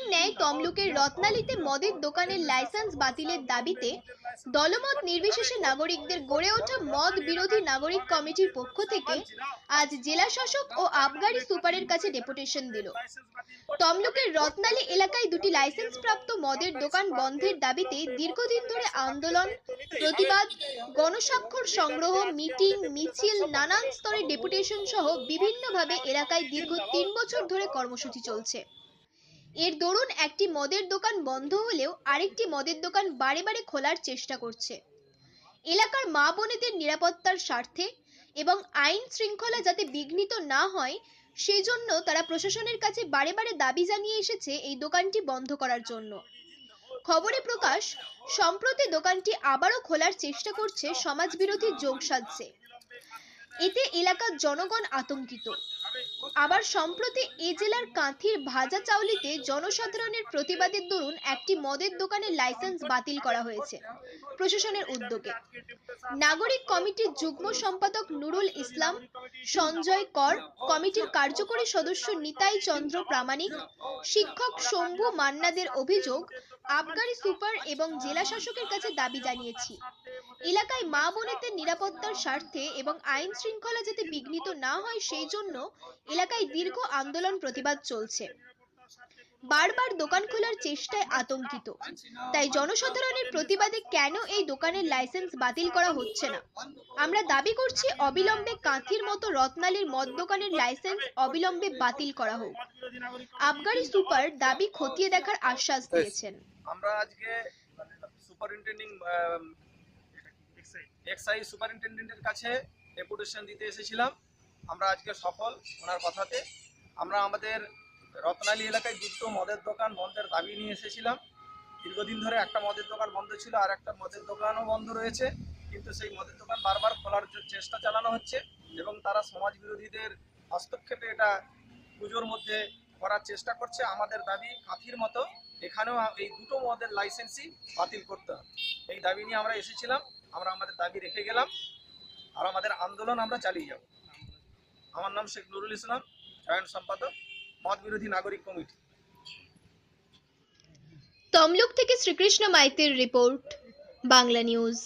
কাঁথির ন্যায় তমলুকের রত্নালিতে মদের দোকানের লাইসেন্স বাতিলের দাবিতে দলমত নির্বিশেষে নাগরিকদের গড়ে ওঠা মদ বিরোধী নাগরিক কমিটির পক্ষ থেকে আজ জেলা শাসক ও আবগারি সুপারের কাছে ডেপুটেশন দিল। তমলুকের রত্নালী এলাকায় দুটি লাইসেন্স প্রাপ্ত মদের দোকান বন্ধের দাবিতে দীর্ঘদিন ধরে আন্দোলন, প্রতিবাদ, গণস্বাক্ষর সংগ্রহ, মিটিং, মিছিল, নানান স্তরে ডেপুটেশন সহ বিভিন্নভাবে এলাকায় দীর্ঘ তিন বছর ধরে কর্মসূচি চলছে। এর দরুন একটি মদের দোকান বন্ধ হলেও আরেকটি মদের দোকান বারে বারে খোলার চেষ্টা করছে। এলাকার মা বোনেদের নিরাপত্তার স্বার্থে এবং আইন শৃঙ্খলা যাতে বিঘ্নিত না হয় সেই জন্য তারা প্রশাসনের কাছে বারে বারে দাবি জানিয়ে এসেছে এই দোকানটি বন্ধ করার জন্য। খবরে প্রকাশ, সম্প্রতি দোকানটি আবারও খোলার চেষ্টা করছে সমাজবিরোধী যোগ সাজছে। এতে এলাকার জনগণ আতঙ্কিত। আবার সম্প্রতি এ জেলার কাঁথির ভাজা চাউলিতে জনসাধারণের প্রতিবাদের দরুন একটি মদের দোকানের লাইসেন্স বাতিল করা হয়েছে প্রশাসনের উদ্যোগে। নাগরিক কমিটির যুগ্ম সম্পাদক নুরুল ইসলাম, সঞ্জয় কর, কমিটির কার্যকরী সদস্য নিতাই চন্দ্র প্রামাণিক, শিক্ষক শম্ভু মান্নাদের অভিযোগ, আবগারি সুপার এবং জেলা শাসকের কাছে দাবি জানিয়েছি। এলাকায় মা বোনেদের নিরাপত্তার স্বার্থে এবং আইন শৃঙ্খলা যাতে বিঘ্নিত না হয় সেই জন্য এলাকায় দীর্ঘ আন্দোলন প্রতিবাদ চলছে। বারবার দোকান খোলার চেষ্টায় আতঙ্কিত। তাই জনসাধারণের প্রতিবাদে কেন এই দোকানের লাইসেন্স বাতিল করা হচ্ছে না? আমরা দাবি করছি অবিলম্বে কাঁথির মতো রত্নালীর মদ দোকানের লাইসেন্স অবিলম্বে বাতিল করা হোক। আবগারি সুপার দাবি খতিয়ে দেখার আশ্বাস দিয়েছেন। আমরা আজকে সুপারিনটেন্ডিং এক্সাইজ সুপারিনটেন্ডেন্টের কাছে ডেপুটেশন দিতে এসেছিলাম। আমরা আজকে সফল ওনার কথাতে। আমরা আমাদের রত্নালী এলাকায় দুটো মদের দোকান বন্ধের দাবি নিয়ে এসেছিলাম। দীর্ঘদিন ধরে একটা মদের দোকান বন্ধ ছিল, আর একটা মদের দোকানও বন্ধ রয়েছে। কিন্তু সেই মদের দোকান বারবার খোলার চেষ্টা চালানো হচ্ছে এবং তারা সমাজ বিরোধীদের হস্তক্ষেপে এটা পুজোর মধ্যে করার চেষ্টা করছে। আমাদের দাবি কাঁথির মতো, এখানেও এই দুটো মদের লাইসেন্সই বাতিল করতে এই দাবি নিয়ে আমরা এসেছিলাম, আমরা আমাদের দাবি রেখে গেলাম, আর আমাদের আন্দোলন আমরা চালিয়ে যাব। আমার নাম শেখ নুরুল ইসলাম জয়েন্ট সম্পাদক মত বিরোধী নাগরিক কমিটি। তমলুক থেকে শ্রীকৃষ্ণ মাইতির রিপোর্ট, বাংলা নিউজ।